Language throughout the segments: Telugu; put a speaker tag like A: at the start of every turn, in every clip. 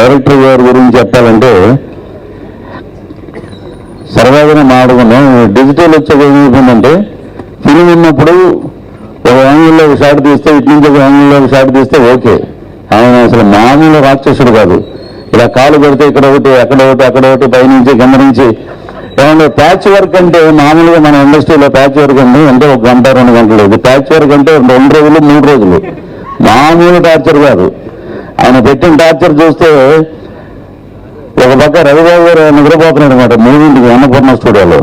A: డైరెక్టర్ గారి గురించి చెప్పాలంటే సరదాగానే మాట్లాడుకున్నాం డిజిటల్ వచ్చేది ఏమైపోయిందంటే ఫిలిం ఉన్నప్పుడు ఒక యాంగిల్లో ఒక షాట్ తీస్తే ఇటు నుంచి ఒక యాంగిల్లో ఒక షాట్ తీస్తే ఓకే. ఆయన అసలు మామూలు రాక్షసుడు కాదు. ఇలా కాలు పెడితే ఇక్కడ ఒకటి అక్కడ ఒకటి అక్కడ ఒకటి పైనుంచి కింద నుంచి. ఏమంటే ప్యాచ్ వర్క్ అంటే మామూలుగా మన ఇండస్ట్రీలో ప్యాచ్ వర్క్ అంటే అంటే ఒక గంట రెండు గంటలు. ఇది ప్యాచ్ వర్క్ అంటే రెండు రోజులు మూడు రోజులు. మామూలు టార్చర్ కాదు. ఆయన పెట్టిన టార్చర్ చూస్తే ఒక పక్క రవిబాబు గారు నిద్రపోతున్నాడు అనమాట మూడింటికి అన్నపూర్ణ స్టూడియోలో.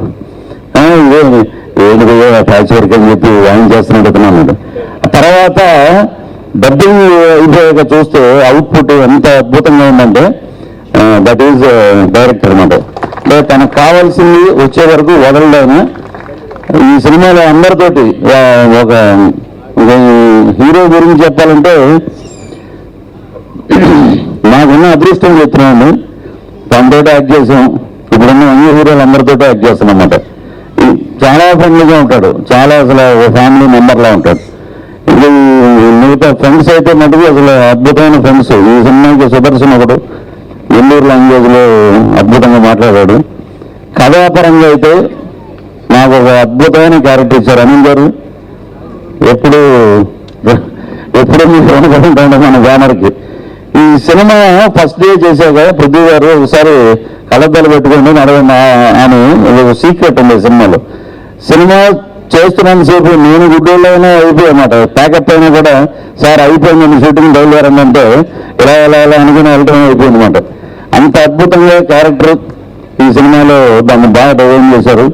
A: ఇదేమి ఏంటి ప్యాచ్ వర్క్ అని చెప్పి ఆయన చేస్తున్నాడు తర్వాత డబ్బింగ్ అయిపోయాక చూస్తే అవుట్పుట్ ఎంత అద్భుతంగా ఉందంటే దట్ ఈజ్ డైరెక్టర్ అనమాట అంటే తనకు కావాల్సింది వచ్చే వరకు వదలడాను ఈ సినిమాలో అందరితోటి ఒక హీరో గురించి చెప్పాలంటే నాకున్న అదృష్టం చెప్తున్నాను. తనతో యాక్ట్ చేసాం. ఇప్పుడున్న అన్ని హీరోలు అందరితో యాక్ట్ చేస్తాం అన్నమాట చాలా ఫ్రెండ్లీగా ఉంటాడు. చాలా అసలు ఫ్యామిలీ మెంబర్లా ఉంటాడు. ఇది మిగతా ఫ్రెండ్స్ అయితే మటుకు అసలు అద్భుతమైన ఫ్రెండ్స్ ఈ సినిమాకి సుదర్శన్ ఒకడు ఎల్లూరు లాంగ్వేజ్లో అద్భుతంగా మాట్లాడాడు. కథాపరంగా అయితే నాకు ఒక అద్భుతమైన క్యారెక్టర్ ఇచ్చారు అనిల్ గారు. ఎప్పుడు ఎప్పుడు మీకు అనుకుంటుంటాం మన బ్యానర్కి ఈ సినిమా ఫస్ట్ డే చేశాక పృథ్వీ గారు ఒకసారి కళ్ళద్దాలు పెట్టుకోండి నడవండి అని ఒక సీక్రెట్ ఉంది సినిమాలో. సినిమా చేస్తున్నంతసేపు నేను గుడ్డోళ్ళైనా అయిపోయి అన్నమాట. ప్యాకప్ అయినా కూడా సార్ అయిపోయింది షూటింగ్ బయలుదేరండి ఇలా ఇలా ఇలా అనుకుని వెళ్ళడం అయిపోయింది అనమాట అంత అద్భుతంగా క్యారెక్టర్ ఈ సినిమాలో దాన్ని బాగా డిజైన్ చేశారు.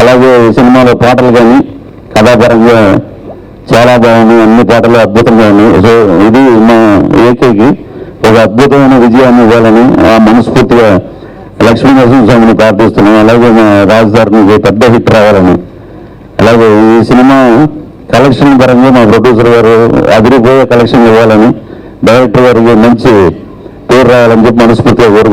A: అలాగే ఈ సినిమాలో పాటలు కానీ కథాపరంగా చాలా బాగున్నాయి. అన్ని పాటలు అద్భుతంగా ఉన్నాయి. సో ఇది మా ఏకేకి ఒక అద్భుతమైన విజయాన్ని ఇవ్వాలని ఆ మనస్ఫూర్తిగా లక్ష్మీ నరసింహస్వామిని ప్రార్థిస్తున్నాం. అలాగే మా రాజధానికి పెద్ద హిట్ రావాలని. అలాగే ఈ సినిమా కలెక్షన్ పరంగా మా ప్రొడ్యూసర్ గారు అదిరిపోయే కలెక్షన్ ఇవ్వాలని డైరెక్టర్ గారికి మంచి పేరు రావాలని చెప్పి మనస్ఫూర్తిగా కోరుకుంటున్నాను